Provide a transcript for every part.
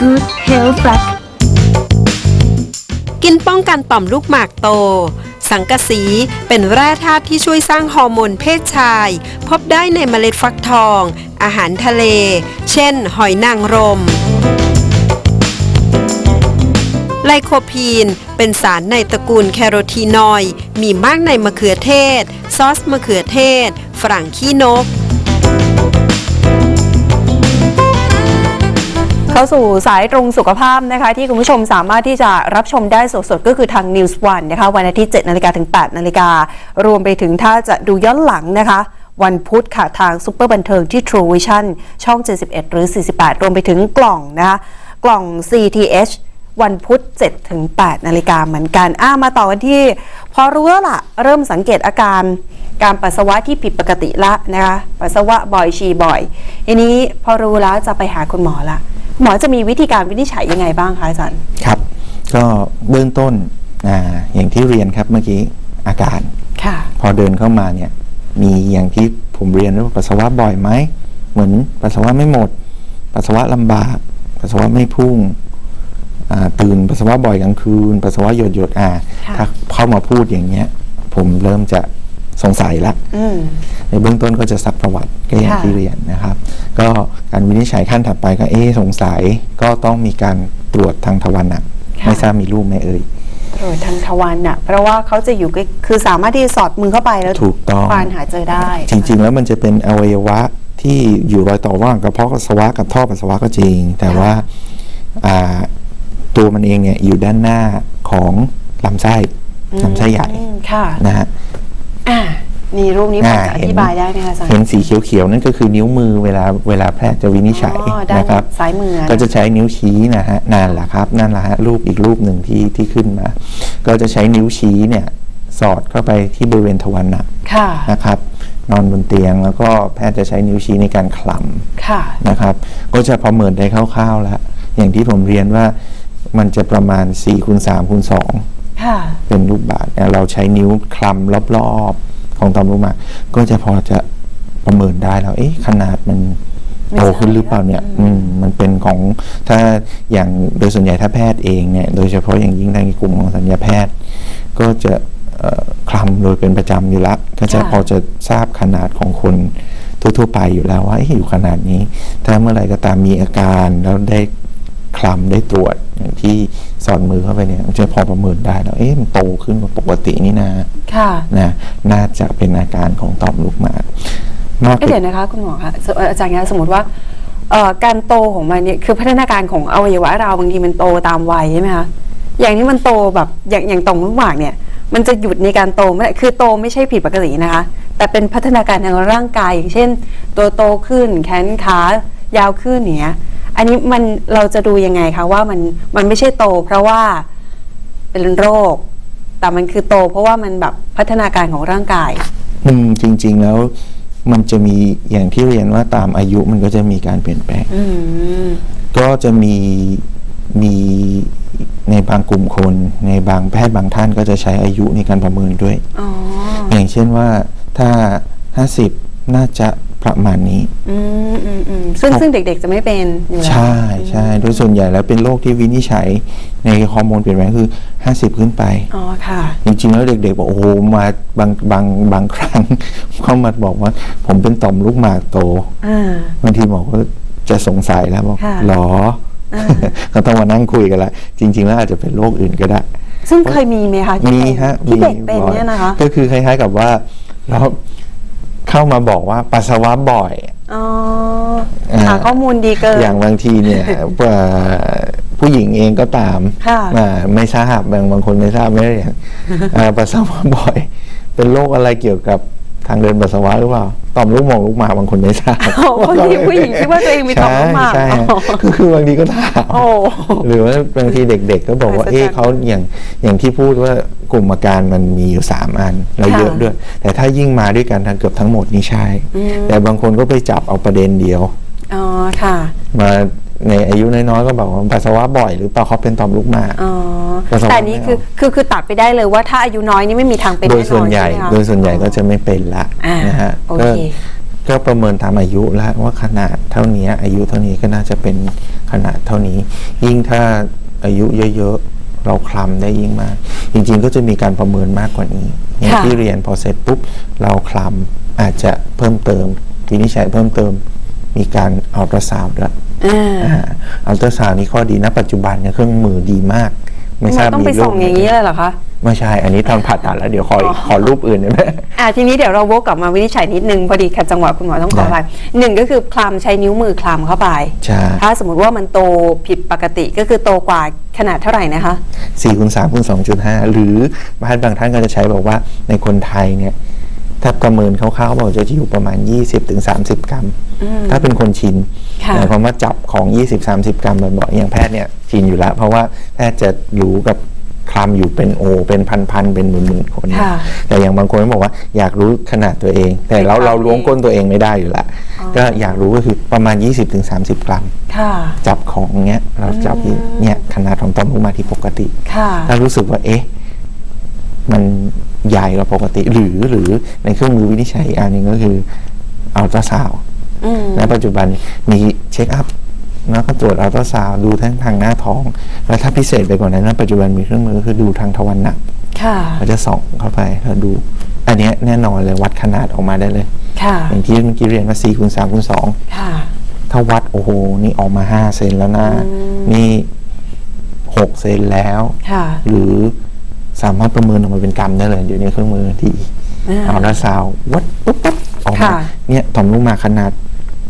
Good Health Flash กินป้องกันต่อมลูกหมากโต สังกะสีเป็นแร่ธาตุที่ช่วยสร้างฮอร์โมนเพศชาย พบได้ในเมล็ดฟักทอง อาหารทะเล เช่น หอยนางรมไลโคพีน เป็นสารในตระกูลแคโรทีนอยมีมากในมะเขือเทศ ซอสมะเขือเทศ ฝรั่งขี้นก เข้าสู่สายตรงสุขภาพนะคะ ที่คุณผู้ชมสามารถที่จะรับชมได้สดๆ ก็คือทาง News One นะคะ วันอาทิตย์7นาฬิกาถึง8นาฬิการวมไปถึงถ้าจะดูย้อนหลังนะคะ วันพุธค่ะ ทางซุปเปอร์บันเทิงที่ True Vision ช่อง 71 หรือ 48 รวมไปถึงกล่องนะคะกล่อง CTH วันพุธ7ถึง8นาฬิกาเหมือนกันอ่ามาต่อกันที่ พอรู้แล้วล่ะ เริ่มสังเกตอาการการปัสสาวะที่ผิดปกติละนะคะ ปัสสาวะบ่อยฉี่บ่อย ทีนี้พอรู้แล้วจะไปหาคุณหมอละ หมอจะมีวิธีการวินิจฉัยยังไงบ้างคะอาจารย์ ครับ ก็เบื้องต้นอ่าอย่างที่เรียนครับเมื่อกี้อาการค่ะ พอเดินเข้ามาเนี่ย มีอย่างที่ผมเรียนว่าปัสสาวะบ่อยไหมเหมือนปัสสาวะไม่หมด ปัสสาวะลำบาก ปัสสาวะไม่พุ่งอ่าตื่นปัสสาวะบ่อยกลางคืน ปัสสาวะหยดหยดๆอ่า ค่ะ ถ้าเข้ามาพูดอย่างเงี้ย ผมเริ่มจะ สงสัยละอืมในเบื้องต้นก็จะซักประวัติก็อย่างค่ะที่เรียนนะครับ ก็การวินิจฉัยขั้นถัดไปก็เอ๊ะสงสัยก็ต้องมีการตรวจทางทวารหนักไม่ทราบมีรูปไหมเอ่ยตรวจทางทวารน่ะเพราะว่าเขาจะอยู่ใกล้คือสามารถที่จะสอดมือเข้าไปแล้วถูกต้องควานหาเจอได้ จริง ๆ แล้วมันจะเป็นอวัยวะที่อยู่รอยต่อระหว่างกระเพาะปัสสาวะกับท่อปัสสาวะก็จริง แต่ว่าอ่าตัวมันเองเนี่ยอยู่ด้านหน้าของลำไส้ลำไส้ใหญ่อืมค่ะนะฮะ อ่านี่รูปนี้พออ่าจะอเห็นธิบายได้ไหมคะอาจารย์ เห็นสีเขียวๆนั่นก็คือนิ้วมือเวลาเวลาแพทย์จะวินิจฉัยอ๋อด้านนะครับ ซ้ายมือนะ ก็จะใช้นิ้วชี้นะฮะนั่นแหละครับนั่นแหละฮะรูปอีกรูปหนึ่งที่ที่ขึ้นมา ก็จะใช้นิ้วชี้เนี่ยสอดเข้าไปที่บริเวณทวารหนักค่ะ นะครับนอนบนเตียงแล้วก็แพทย์จะใช้นิ้วชี้ในการคลำ ค่ะ นะครับก็จะประเมินได้คร่าวๆแล้ว อย่างที่ผมเรียนว่ามันจะประมาณ4คูณ3คูณ2ค่ะ เป็นลูกบาศก์เนี่ยเราใช้นิ้วคลำรอบๆของต่อมลูกหมากก็จะพอจะประเมินได้แล้ว เอ๊ะขนาดมันโตขึ้นหรือเปล่าเนี่ย อืม มันเป็นของถ้าอย่างโดยส่วนใหญ่ถ้าแพทย์เองเนี่ย โดยเฉพาะอย่างยิ่งในกลุ่มของสัญญาแพทย์ ก็จะเอ่อคลำโดยเป็นประจำอยู่แล้วก็จะค่ะพอจะทราบขนาดของคนทั่วๆไปอยู่แล้วว่าเอ๊ะอยู่ขนาดนี้ ถ้าเมื่อไหร่ก็ตามมีอาการแล้วได้คลำได้ตรวจอย่างที่สอดมือเข้าไปเนี่ยมันจะพอประเมินได้แล้วเอ๊ะมันโตขึ้นกว่าปกตินี่นะค่ะนะน่าจะเป็นอาการของต่อมลูกหมากนอกเอ้ยจากเดี๋ยวนะคะคุณหมอคะสเอ่ออาจารย์คะสมมติว่าเอ่อการโตของมันเนี่ยคือพัฒนาการของอวัยวะเราบางทีมันโตตามวัยใช่ไหมคะอย่างที่มันโตแบบอย่างอย่างต่อมลูกหมากเนี่ย มันจะหยุดในการโตไม่ได้คือโตไม่ใช่ผิดปกตินะคะ แต่เป็นพัฒนาการทางร่างกายอย่างเช่น ตัวโตขึ้นแขนขายาวขึ้นอย่างเนี้ย อันนี้มันเราจะดูยังไงคะว่ามันมันไม่ใช่โต เพราะว่าเป็นโรค แต่มันคือโต เพราะว่ามันแบบพัฒนาการของร่างกาย อืมจริง ๆ แล้วมันจะมีอย่างที่เรียนว่าตามอายุมันก็จะมีการเปลี่ยนแปลง อืมก็จะมีมีในบางกลุ่มคน ในบางแพทย์บางท่านก็จะใช้อายุในการประเมินด้วย อ๋อ อย่างเช่นว่าถ้า 50 น่าจะ ประมาณนี้ อืมอืมอืมซึ่งครับซึ่งเด็กๆจะไม่เป็นอยู่แล้วใช่ใช่โดยส่วนใหญ่แล้วเป็นโรคที่วินิจฉัยในฮอร์โมนเปลี่ยนแปลงคือ 50 ขึ้นไป อ๋อค่ะ จริงๆแล้วเด็กๆบอกโอ้โหมาบางบางบางครั้ง เข้ามาบอกว่า ผมเป็นต่อมลูกหมากโตอ่า บางทีหมอก็จะสงสัยแล้วบอกค่ะหรออ่า ก็ต้องมานั่งคุยกันละจริง ๆ แล้วอาจจะเป็นโรคอื่นก็ได้ ซึ่งเคยมีไหมคะที่มีเป็นฮะที่มีเด็กเป็นบ่อเนี่ยนะคะ ก็คือคล้ายๆกับว่าเรา เข้ามาบอกว่าปัสสาวะบ่อย อ๋ออ่าหาข้อมูลดีเกิน อย่างบางทีเนี่ยเอ่อผู้หญิงเองก็ตามค่ะอ่าไม่ทราบบางบางคนไม่ทราบไม่ได้เรียนอ่าปัสสาวะบ่อย เป็นโรคอะไรเกี่ยวกับ ทางเดินปัสสาวะหรือเปล่าต่อมลูกหมอกลูกหมากบางคนไม่ทราบอ๋อบางทีผู้หญิงคิดว่าตัวเองมีต่อมลูกหมากใช่ใช่อ๋อก็คือบางทีก็ถามโอ้หรือว่าบางทีเด็ก ๆ ก็บอกว่าอัศจรรย์เอ๊ะเขาอย่างอย่างที่พูดว่ากลุ่มอาการมันมีอยู่สามอันแล้วค่ะเยอะด้วย แต่ถ้ายิ่งมาด้วยกันทางเกือบทั้งหมดนี่ใช่อืมแต่บางคนก็ไปจับเอาประเด็นเดียวอ๋อค่ะ มา ในอายุน้อยๆก็บอกว่าปัสสาวะบ่อยหรือเปล่าเขาเป็นต่อมลูกหมาก อ๋อปัสสาวะแต่นี่คือไม่เอาคือคือตัดไปได้เลยว่าถ้าอายุน้อยนี่ไม่มีทางเป็นโดยแน่นส่อวนนใหญ่ ช่ไมคะ โดยส่วนใหญ่ก็จะไม่เป็นละอ่านนะฮะโอก็เคก็ประเมินตามอายุแล้วว่าขนาดเท่านี้อายุเท่านี้ก็น่าจะเป็นขนาดเท่านี้ ยิ่งถ้าอายุเยอะๆเราคลำได้ยิ่งมาก จริงๆก็จะมีการประเมินมากกว่านี้อย่างค่ะ ที่เรียนพอเสร็จปุ๊บเราคลำอาจจะเพิ่มเติมวินิจฉัยเพิ่มเติมมีการอัลตราซาวด์ด้วย อ่าอัลตราซาวด์นี่ข้อดีนะปัจจุบันเนี่ยเครื่องมือดีมาก ไม่ทราบต้องไปมีรูส่ปองไหมอย่างนี้เลยเหรอคะไม่ใช่ อันนี้ตอนผ่าตัดแล้วเดี๋ยวขอขอรูปอื่นได้ไหมอ่าทีนี้เดี๋ยวเราวกกลับมาวินิจฉัยนิดนึงพอดีขัดจังหวะคุณหมอต้องขออภัยหนึ่งก็คือคลำใช้นิ้วมือคลำเข้าไปใช่ถ้าสมมติว่ามันโตผิดปกติก็คือโตกว่าขนาดเท่าไหร่นะคะสี่คูณสามคูณสองจุดห้าหรือบางบางท่านก็จะใช้บอกว่าในคนไทยเนี่ย ถ้าประเมินคร่าวๆบอกจะอยู่ประมาณ 20-30ถึง30กรัม ถ้าเป็นคนชินค่ะหมายความว่าจับของ 20-30 กรัมบ่อยๆอย่างแพทย์เนี่ยชินอยู่แล้ว เพราะว่าแพทย์จะรู้กับคลำอยู่เป็นโอ เป็นพันๆเป็นหมื่นๆคนเนี่ยค่ะแต่อย่างบางคนก็บอกว่าอยากรู้ขนาดตัวเอง แต่เราไม่เราทราบล้วงก้นตัวเองไม่ได้อยู่แล้วก็อยากรู้ก็คือประมาณ 20-30 กรัมค่ะจับของเนี้ยเราจับที่เนี่ยขนาดของต่อมลูกหมากที่ปกติค่ะถ้ารู้สึกว่าเอ๊ะมัน ใหญ่กว่าปกติ หรือหรือในเครื่องมือวินิจฉัยอีกอันหนึ่งก็คืออัลตราซาวด์อืมณปัจจุบันมีเช็คอัพแล้วก็ตรวจอัลตราซาวด์ดูทั้งทางหน้าท้อง แล้วถ้าพิเศษไปกว่านั้นณปัจจุบันมีเครื่องมือก็คือดูทางทวารหนักค่ะเราจะส่องเข้าไปแล้วดู อันเนี้ยแน่นอนเลยวัดขนาดออกมาได้เลยค่ะอย่างที่เมื่อกี้เรียนว่า4คูณ3คูณ2ค่ะถ้าวัดโอ้โหนี่ออกมา5เซนแล้วนะนี่6เซนแล้วค่ะหรือ สามารถประเมินออกมาเป็นกรัมได้เลยเดี๋ยวนี้เครื่องมือที่อ่าเอาละซาวด์วัดปุ๊บปุ๊บออกมาค่ะเนี่ยต่อมลูกหมากขนาด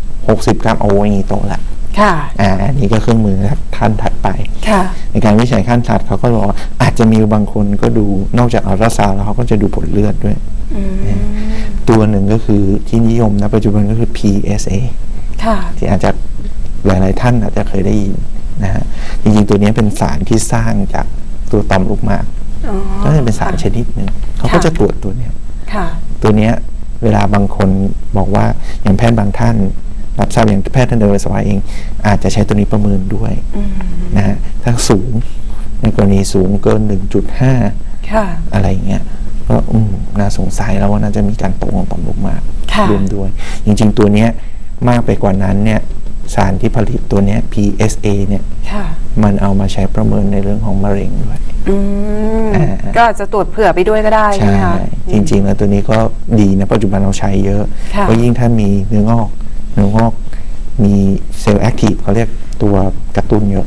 60 กรัมโอ้ยางนี้โตละค่ะอ่าอันนี้ก็เครื่องมือขั้นถัดไปค่ะ ในการวิจัยขั้นถัดเขาก็บอกว่าอาจจะมีบางคนก็ดูนอกจากอัลตราซาวด์แล้วเขาก็จะดูผลเลือดด้วย ตัวหนึ่งก็คือที่นิยมนะปัจจุบันก็คือ PSA ค่ะที่อาจจะหลาย ๆ ท่านอาจจะเคยได้ยินนะฮะจริง ๆ ตัวนี้เป็นสารที่สร้างจากตัวต่อมลูกหมากอ๋อ ก็จะเป็นสารชนิดหนึ่งเขาก็จะตรวจตัวเนี้ยค่ะตัวเนี้ยเวลาบางคนบอกว่าอย่างแพทย์บางท่าน รับทราบอย่างแพทย์ท่านเดินปัสสาวะเอง อาจจะใช้ตัวนี้ประเมินด้วยนะฮะถ้าสูงในกรณีสูงเกิน 1.5ค่ะอะไรอย่างเงี้ยก็อืมน่าสงสัยแล้วว่าน่าจะมีการโตของต่อมลูกหมากค่ะรวมด้วย จริง ๆ ตัวเนี้ยมากไปกว่านั้นเนี่ยสารที่ผลิตตัวเนี้ย PSA เนี่ยค่ะ มันเอามาใช้ประเมินในเรื่องของมะเร็งด้วยอืมอ่าก็อาจจะตรวจเผื่อไปด้วยก็ได้ใช่ไหมคะจริง ๆ แล้วตัวนี้ก็ดีนะปัจจุบันเราใช้เยอะค่ะเพราะยิ่งถ้ามีเนื้องอก เนื้องอกมีเซลล์แอคทีฟเขาเรียกตัวกระตุ้นเยอะ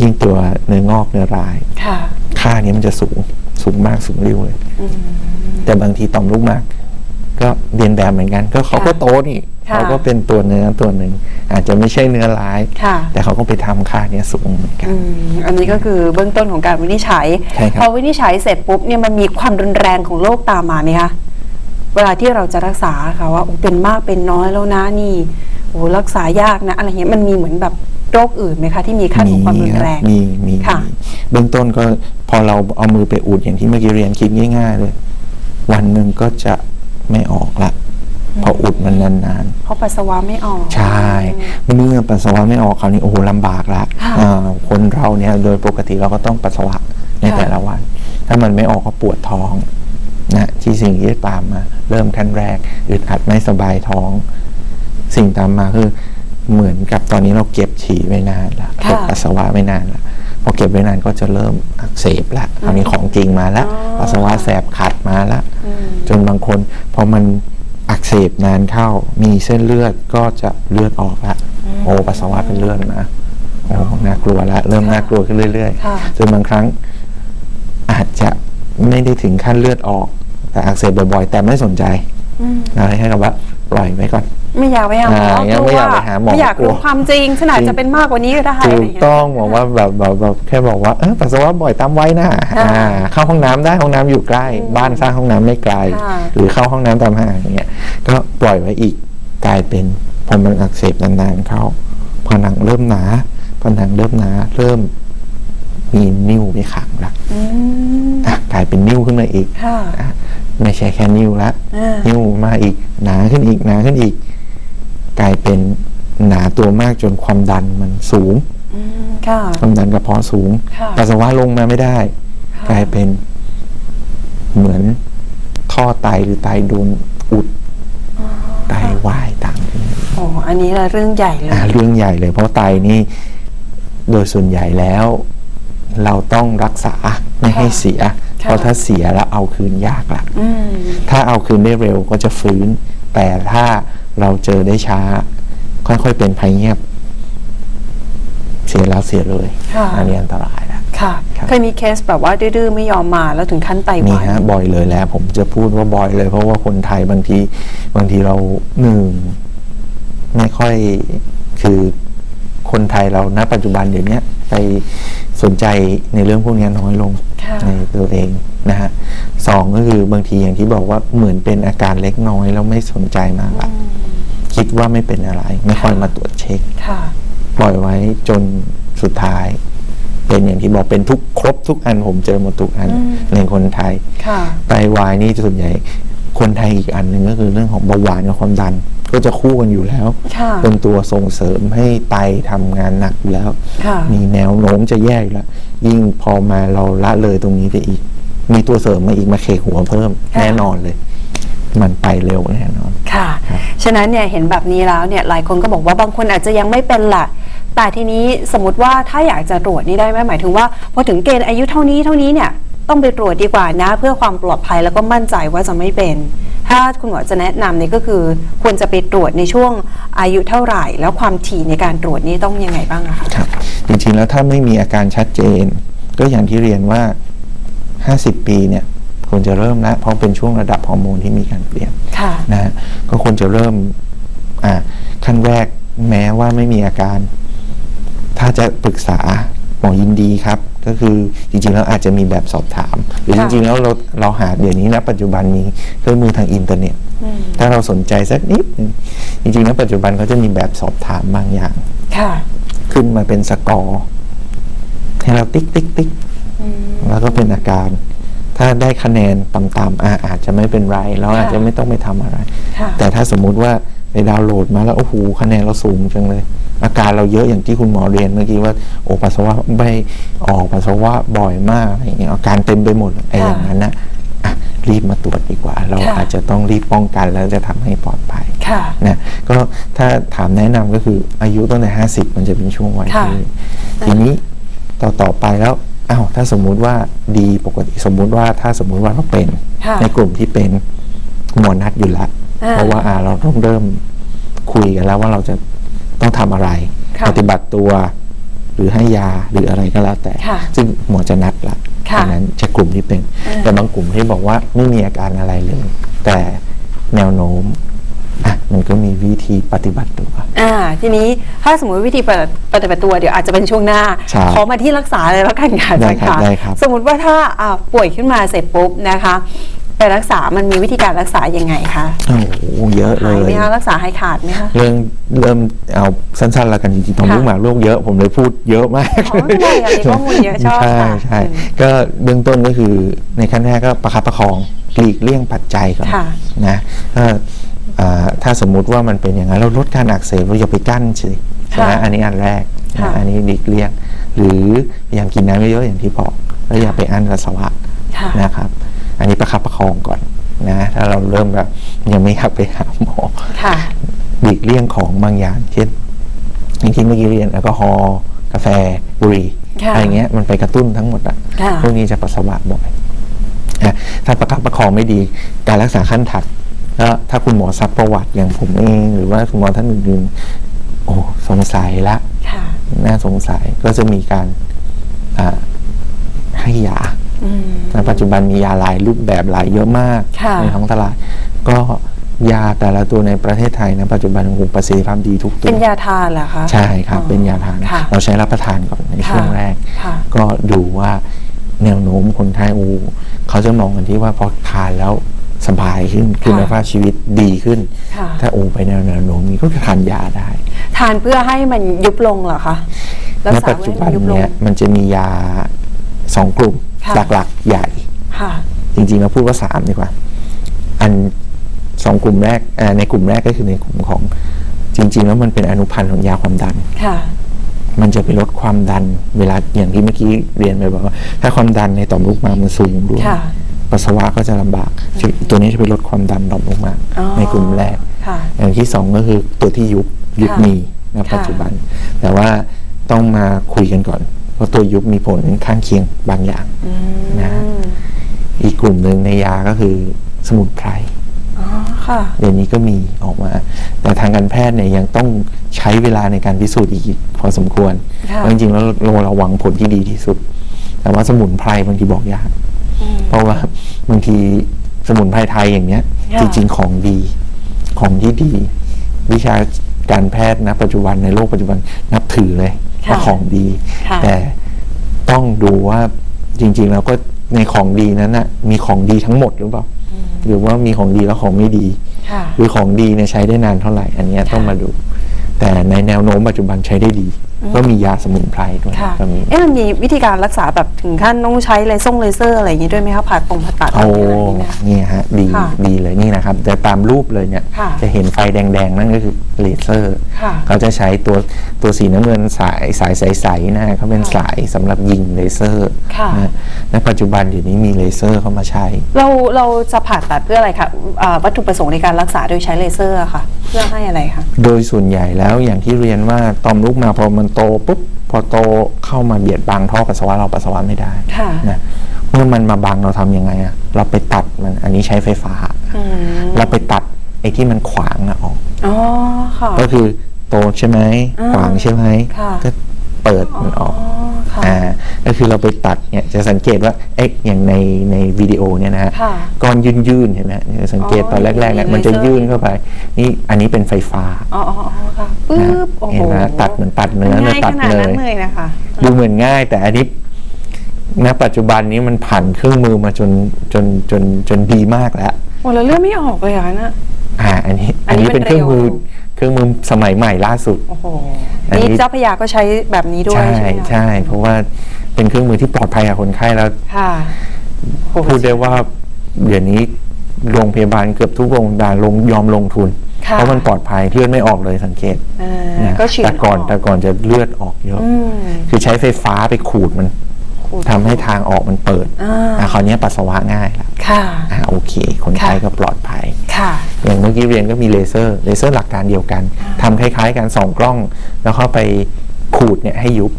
ยิ่งตัวเนื้องอกเนื้อร้ายค่ะค่านี้มันจะสูงสูงมากสูงเร็วเลย แต่บางทีต่อมลูกหมาก ก็เรียนแบบเหมือนกัน ก็เขาก็โตนี่ค่ะเขาก็เป็นตัวเนื้อตัวหนึ่งอาจจะไม่ใช่เนื้อร้ายค่ะแต่เขาก็ไปทำค่าเนี้ยสูงเหมือนกันอืมอันนี้ก็คือเบื้องต้นของการวินิจฉัยใช่ครับพอวินิจฉัยเสร็จปุ๊บเนี่ยมันมีความรุนแรงของโรคตามมาไหมคะเวลาที่เราจะรักษาค่ะว่าโอ้เป็นมากเป็นน้อยแล้วนะนี่โอ้รักษายากนะอะไรเงี้ยมันมีเหมือนแบบโรคอื่นไหมคะที่มีขั้นของความรุนแรงมีมีค่ะมีเบื้องต้นก็พอเราเอามือไปอุดอย่างที่เมื่อกี้เรียนคิดง่าย ๆ เลย วันหนึ่งก็จะ ไม่ออกละเพออุดมันนานเพราะปัสสาวะไม่ออกๆใช่ เมื่อปัสสาวะไม่ออกคราวนี้โอ้โหลำบากละค่ะอ่าคนเราเนี่ยโดยปกติเราก็ต้องปัสสาวะในค่ะแต่ละวัน ถ้ามันไม่ออกก็ปวดท้องนะที่สิ่งที่ตามมา เริ่มขั้นแรกอึดอัดไม่สบายท้อง สิ่งตามมาคือเหมือนกับตอนนี้เราเก็บฉี่ไว้นานละค่ะเก็บปัสสาวะไว้นานละ พอเก็บไว้นานก็จะเริ่มอักเสบละคราวนี้ของจริงมาละอ๋อปัสสาวะแสบขัดมาละอืมจนบางคนพอมันอักเสบนานเข้า มีเส้นเลือดก็จะเลือดออกละโอ้ปัสสาวะเป็นเลือดมาโอ้น่ากลัวละเริ่มน่ากลัวขึ้นเรื่อยค่ะๆจนบางครั้งอาจจะไม่ได้ถึงขั้นเลือดออก แต่อักเสบบ่อยๆ แต่ไม่สนใจเราให้กับว่าปล่อยไว้ก่อน ไม่อยากไปหาหมออ่ายังไม่อยากไปหาหมอไม่อยากกลัรู้ว ความจริงขนาดจริงจะเป็นมากกว่านี้ก็ได้ถูอะไรกอย่างเงี้ย ต้องบอกว่าแบบแบบแบบแค่บอกว่าเออปัสสาวะบ่อยตามไว้นะค่ะอ่าเข้าห้องน้ำได้ห้องน้ำอยู่ใกล้ บ้านสร้างห้องน้ำไม่ไกล ค่ะ หรือเข้าห้องน้ำตามห้างอย่างเงี้ยก็ปล่อยไว้อีกกลายเป็นพอมันอักเสบนานๆเข้าผนังเริ่มหนาผนังเริ่มหนาเริ่มมีนิ่วไปขังละอืมอะกลายเป็นนิ่วขึ้นมาอีกค่ะ อะไม่ใช่แค่นิ่วละอ่านิ่วมาอีกหนาขึ้นอีกหนาขึ้นอีก กลายเป็นหนาตัวมากจนความดันมันสูง อืมค่ะ ความดันกระเพาะสูง ค่ะ ปัสสาวะลงมาไม่ได้ค่ะกลายเป็นเหมือนท่อไตหรือไตโดนอุดไตวายตามขึ้นมาโอ้อันนี้ละเรื่องใหญ่เลย อ่าเรื่องใหญ่เลย เพราะไตนี่โดยส่วนใหญ่แล้ว เราต้องรักษาไม่ให้เสีย เพราะถ้าเสียแล้วเอาคืนยากละ อืม ถ้าเอาคืนได้เร็วก็จะฟื้น แต่ถ้า เราเจอได้ช้า ค่อยๆเป็นภัยเงียบ เสียแล้วเสียเลยค่ะอันนี้อันตรายแล้วค่ะครับเคยมีเคสแบบว่าดื้อๆไม่ยอมมาแล้วถึงขั้นไตมีวายฮะบ่อยเลยแล้ว ผมจะพูดว่าบ่อยเลย เพราะว่าคนไทยบางทีบางทีเราหนึ่งไม่ค่อยคือคนไทยเราณปัจจุบันเดี๋ยวนี้ไปสนใจในเรื่องพวกนี้น้อยลงค่ะในตัวเอง นะฮะสองก็คือบางทีอย่างที่บอกว่าเหมือนเป็นอาการเล็กน้อยแล้วไม่สนใจมากละคิดว่าไม่เป็นอะไร ไม่ค่อยมาตรวจเช็คค่ะปล่อยไว้จนสุดท้าย เป็นอย่างที่บอกเป็นทุกครบทุกอันผมเจอหมดทุกอันอืมในคนไทยค่ะไตวายนี่ส่วนใหญ่คนไทยอีกอันหนึ่งก็คือเรื่องของเบาหวานกับความดัน ก็จะคู่กันอยู่แล้วค่ะเป็นตัวส่งเสริมให้ไตทำงานหนักอยู่แล้วค่ะมีแนวโน้มจะแย่อยู่แล้ว ยิ่งพอมาเราละเลยตรงนี้ไปอีก มีตัวเสริมมาอีกมาเคกหัวเพิ่มค่ะ แน่นอนเลย มันไปเร็วแน่นอน ค่ะ ครับ ฉะนั้นเนี่ยเห็นแบบนี้แล้วเนี่ยหลายคนก็บอกว่าบางคนอาจจะยังไม่เป็นล่ะแต่ทีนี้สมมติว่าถ้าอยากจะตรวจนี่ได้ไหมหมายถึงว่าพอถึงเกณฑ์อายุเท่านี้เท่านี้เนี่ยต้องไปตรวจดีกว่านะ เพื่อความปลอดภัยแล้วก็มั่นใจว่าจะไม่เป็น ถ้าคุณหมอจะแนะนำเนี่ยก็คือ ควรจะไปตรวจในช่วงอายุเท่าไหร่ แล้วความถี่ในการตรวจนี่ต้องยังไงบ้างอะคะ ครับจริงๆแล้วถ้าไม่มีอาการชัดเจน ก็อย่างที่เรียนว่า 50 ปีเนี่ยควรจะเริ่มแล้วเพราะเป็นช่วงระดับฮอร์โมนที่มีการเปลี่ยนค่ะนะฮะก็ควรจะเริ่มอ่าขั้นแรกแม้ว่าไม่มีอาการ ถ้าจะปรึกษาหมอยินดีครับ ก็คือจริงๆแล้วอาจจะมีแบบสอบถาม หรือจค่ะริงๆแล้วเราเราหาเดี๋ยวนี้นะปัจจุบันมีเครื่องมือทางอินเทอร์เน็ตอืมถ้าเราสนใจสักนิดนึงจริงๆแล้วปัจจุบันเขาจะมีแบบสอบถามบางอย่าง ค่ะ ขึ้นมาเป็นสกอร์ให้เราติ๊กติ๊กติ๊กอืม แล้วก็เป็นอาการ ถ้าได้คะแนนต่ำๆอาอาจจะไม่เป็นไรเราอาจจะไม่ต้องไปทำอะไรค่ะแต่ถ้าสมมุติว่าไปดาวน์โหลดมาแล้วโอ้โหคะแนนเราสูงจังเลย อาการเราเยอะอย่างที่คุณหมอเรียนเมื่อกี้ว่าโอ้ปัสสาวะไม่ออกปัสสาวะบ่อยมากอะไรอย่างเงี้ยอาการเต็มไปหมดไอ้อย่างนั้นนะอะรีบมาตรวจดีกว่า เราค่ะอาจจะต้องรีบป้องกันแล้วจะทำให้ปลอดภัยค่ะนะก็ถ้าถามแนะนำก็คืออายุตั้งแต่ห้าสิบมันจะเป็นช่วงวัยค่ะที่ทีนี้ต่อต่อไปแล้ว อ้าวถ้าสมมุติว่าดีปกติสมมุติว่าถ้าสมมุติว่าเราเป็น ค่ะในกลุ่มที่เป็นหมอนัดอยู่แล้วอ่าเพราะว่าอ่าเราต้องเริ่มคุยกันแล้วว่าเราจะต้องทำอะไร ค่ะปฏิบัติตัว หรือให้ยาหรืออะไรก็แล้วแต่ ค่ะซึ่งหมอจะนัดละค่ะอันั้นจะกลุ่มที่เป็น อ่า แต่บางกลุ่มที่บอกว่าไม่มีอาการอะไรเลยแต่แนวโน้ม อะมันก็มีวิธีปฏิบัติตัว อ่าทีนี้ถ้าสมมติวิธีปฏิปฏิบัติตัวเดี๋ยวอาจจะเป็นช่วงหน้า ใช่ขอมาที่รักษาเลยแล้วกันค่ะอาได้จารย์ครับค่ะได้ครับ สมมติว่าถ้าอ่าป่วยขึ้นมาเสร็จปุ๊บนะคะ ไปรักษามันมีวิธีการรักษายังไงคะโอ้โหเยอะเลหายไหมย คะรักษาหายขาดไหมคะ เรื่องเริ่มเอาสั้นๆแล้วกันจริงๆตรงค่ะลูกหมากโรคเยอะผมเลยพูดเยอะมากอ๋อไม่เป็นไรอะมีข้อมูลเยอะชอบใช่ค่ะใช่อืมก็เบื้องต้นก็คือในขั้นแรกก็ประคับประคองหลีกเลี่ยงปัจจัยก่อนค่ะ นะถ้าอ่า ถ้าสมมุติว่ามันเป็นอย่างนั้นเราลดการอักเสบเราอย่าไปกั้นสิใช่ไหมค่ะอันนี้อันแรกค่ะนะอันนี้หลีกเลี่ยง หรือพยายามกินน้ำเยอะๆอย่างที่บอกแล้วอย่าไปอั้นปัสสาวะค่ะนะครับ อันนี้ประคับประคองก่อนนะถ้าเราเริ่มแบบยังไม่อยากไปหาหมอค่ะหลีกเลี่ยงของบางอย่างเช่นอย่างที่เมื่อกี้เรียนแอลกอฮอล์กาแฟบุหรี่ค่ะอะไรเงี้ยมันไปกระตุ้นทั้งหมดอะค่ะพวกนี้จะปัสสาวะบ่อยนะถ้าประคับประคองไม่ดีการรักษาขั้นถัด แล้วถ้าคุณหมอซักประวัติอย่างผมเอง หรือว่าคุณหมอท่านอื่นๆโอ้สงสัยละค่ะน่าสงสัยก็จะมีการอ่าให้ยาอืมในปัจจุบันมียาหลายรูปแบบหลายเยอะมากค่ะในท้องตลาด ก็ยาแต่ละตัวในประเทศไทยนะปัจจุบันโอ้โหประสิทธิภาพดีทุกตัว เป็นยาทานเหรอคะใช่ครับอ๋อเป็นยาทานค่ะเราใช้รับประทานก่อนในช่วงค่ะแรกค่ะก็ดูว่าแนวโน้มคนไทยอูเขาจะมองกันที่ว่าพอทานแล้ว สบายขึ้นคุณภาพชีวิตดีขึ้น ค่ะ ถ้าอูไปแนวแนวโน้มนี้ก็จะทานยาได้ทานเพื่อให้มันยุบลงเหรอคะรักณษาปัจจุบันไว้ให้มัยุบลเนี้งยมันจะมียาสองกลุ่มค่ะ หลักๆ ใหญ่ ค่ะ จริงๆเราพูดว่าสามดีกว่า อันสองกลุ่มแรกเอ่อในกลุ่มแรกก็คือในกลุ่มของจริง ๆ แล้วมันเป็นอนุพันธ์ของยาความดัน ค่ะ มันจะไปลดความดันเวลาอย่างที่เมื่อกี้เรียนไปบอกว่า ถ้าความดันในต่อมลูกหมากมันสูงด้วย ค่ะ ปัสสาวะก็จะลำบากซึ่งตัวนี้จะไปลดความดันต่อมลูกหมากอ๋อในกลุ่มแรก ค่ะ อย่างที่สองก็คือตัวที่ยุบยุบค่ะมีณค่ะปัจจุบัน แต่ว่าต้องมาคุยกันก่อน เพราะตัวยุบมีผลข้างเคียงบางอย่างอืมนะ อีกกลุ่มหนึ่งในยาก็คือสมุนไพรอ๋อ ค่ะ เดี๋ยวนี้ก็มีออกมา แต่ทางการแพทย์เนี่ยยังต้องใช้เวลาในการพิสูจน์อีกพอสมควรค่ะ เพราะจริงๆแล้วเราระวังผลที่ดีที่สุด แต่ว่าสมุนไพรบางทีบอกยาก เพราะว่าบางทีสมุนไพรไทยอย่างเนี้ย ค่ะ จริงๆของดี ของที่ดี วิชาการแพทย์นะปัจจุบันในโลกปัจจุบันนับถือเลยค่ะว่าของดี ค่ะ แต่ต้องดูว่าจริง ๆ แล้วก็ในของดีนั้นนะมีของดีทั้งหมดหรือเปล่า หรือว่ามีของดีแล้วของไม่ดี ค่ะ หรือของดีเนี่ยใช้ได้นานเท่าไหร่ อันเนี้ยต้องมาดู แต่ในแนวโน้มปัจจุบันใช้ได้ดี ก็มียาสมุนไพรด้วยค่ะก็มีเอ๊ะมันมีวิธีการรักษาแบบถึงขั้นต้องใช้เลเซอร์เลเซอร์อะไรอย่างนี้ด้วยไหมคะผ่าตรงผ่าตัดโอ้อะไรอย่างนี้ไหมคะ เนี่ยฮะดีค่ะดีเลยนี่นะครับแต่ตามรูปเลยเนี่ยค่ะจะเห็นไฟแดงๆ นั่นก็คือเลเซอร์ค่ะเขาจะใช้ตัวตัวสีน้ำเงินสายสายใสๆนะเขาเป็นสายสำหรับยิงเลเซอร์ค่ะ นะในปัจจุบันเดี๋ยวนี้มีเลเซอร์เข้ามาใช้ เราเราจะผ่าตัดเพื่ออะไรคะอ่าวัตถุประสงค์ในการรักษาโดยใช้เลเซอร์อะค่ะเพื่อให้อะไรคะโดยส่วนใหญ่แล้วอย่างที่เรียนว่าต่อมลูกหมากพอมันโตปุ๊บพอโตเข้ามาเบียดบังท่อปัสสาวะเราปัสสาวะไม่ได้ค่ะนะเมื่อมันมาบังเราทำยังไงอะเราไปตัดมันอันนี้ใช้ไฟฟ้าอืมเราไปตัดไอ้ที่มันขวางอะออกอ๋อค่ะก็คือโตใช่ไหมอ่าขวางใช่ไหมค่ะก็ เปิดมันออกอ๋อค่ะอ่าก็คือเราไปตัดเนี่ยจะสังเกตว่าเอ๊ะอย่างในในวิดีโอเนี่ยนะฮะค่ะก้อนยื่นยื่นๆเห็นไหมจะสังเกตอ๋อตอนแรกๆเนี่ยมีมันจะเลเซอร์ยื่นเข้าไป นี่อันนี้เป็นไฟฟ้าอ๋ออ๋ออ๋อค่ะปึ๊นะบโอ้โหเห็นไหมตัดเหมือนตัดเนื้อมันเนื้อง่ายตัขดนาดเลนั้นยเลยนะคะดูเหมือนง่ายแต่อันนี้ณปัจจุบันนี้มันผ่านเครื่องมือมาจนจนจนจนดีมากแล้วโอ้แล้วเลือดไม่ออกเลยเหรอนะอ่าอันนี้ อัอันนนี้นี้เป็นมันเครื่องมือเร็วเครื่องมือสมัยใหม่ล่าสุดโอ้โห อันนี้นี่เจ้าพระยาก็ใช้แบบนี้ด้วยใช่ใช่ไหมคะใช่ เพราะว่าเป็นเครื่องมือที่ปลอดภัยกับคนไข้แล้ว ค่ะโอ้โหพูดได้ว่าเดี๋ยวนี้โรงพยาบาลเกือบทุกโรงพยาบาลลงยอมลงทุน ค่ะเพราะมันปลอดภัยเลือดไม่ออกเลยสังเกตอ่านะก็ฉีดแต่ก่อนอแต่ก่อนจะเลือดออกเยอะ อืม คือใช้ไฟฟ้าไปขูดมันขูด ทำให้ทางออกมันเปิดอ่าอะคราวนี้ปัสสาวะง่ายละค่ะอ่าโอเค คนไข้ค่ะก็ปลอดภัยค่ะอย่างเมื่อกี้เรียนก็มีเลเซอร์เลเซอร์หลักการเดียวกันทำคล้ายๆกันสองกล้อง แล้วเข้าไปขูดเนี่ยให้ยุบ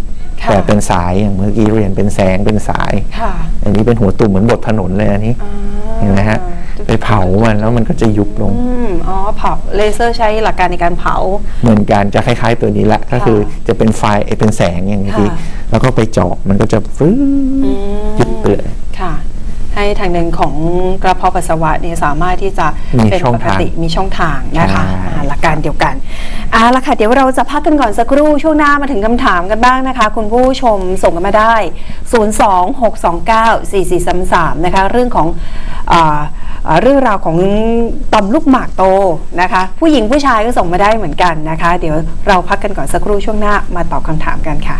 ค่ะแต่เป็นสายอย่างเมื่อกี้เรียนเป็นแสงเป็นสายค่ะอันนี้เป็นหัวตุ่มเหมือนบดถนนเลยอันนี้อ่าเห็นไหมฮะ ไปเผามันแล้วมันก็จะยุบลง อืมอ๋อเผาเลเซอร์ใช้หลักการในการเผา เหมือนกันจะคล้าย ๆ ตัวนี้แหละก็คือจะเป็นไฟเอ้ยเป็นแสงอย่างนี้ค่ะ แล้วก็ไปเจาะมันก็จะฟื้นอืมยุบไปเลย ค่ะ ให้ทางเดินของกระเพาะปัสสาวะเนี่ยสามารถที่จะมีเป็นช่องปกทางติมีช่องทางนะคะใช่ อ่าหลักการเดียวกันเอาละค่ะเดี๋ยวเราจะพักกันก่อนสักครู่ช่วงหน้ามาถึงคำถามกันบ้างนะคะ คุณผู้ชมส่งกันมาได้ 026294433นะคะเรื่องของอ่าอ่า เรื่องราวของต่อมลูกหมากโตนะคะ ผู้หญิงผู้ชายก็ส่งมาได้เหมือนกันนะคะ เดี๋ยวเราพักกันก่อนสักครู่ช่วงหน้ามาตอบคำถามกันค่ะ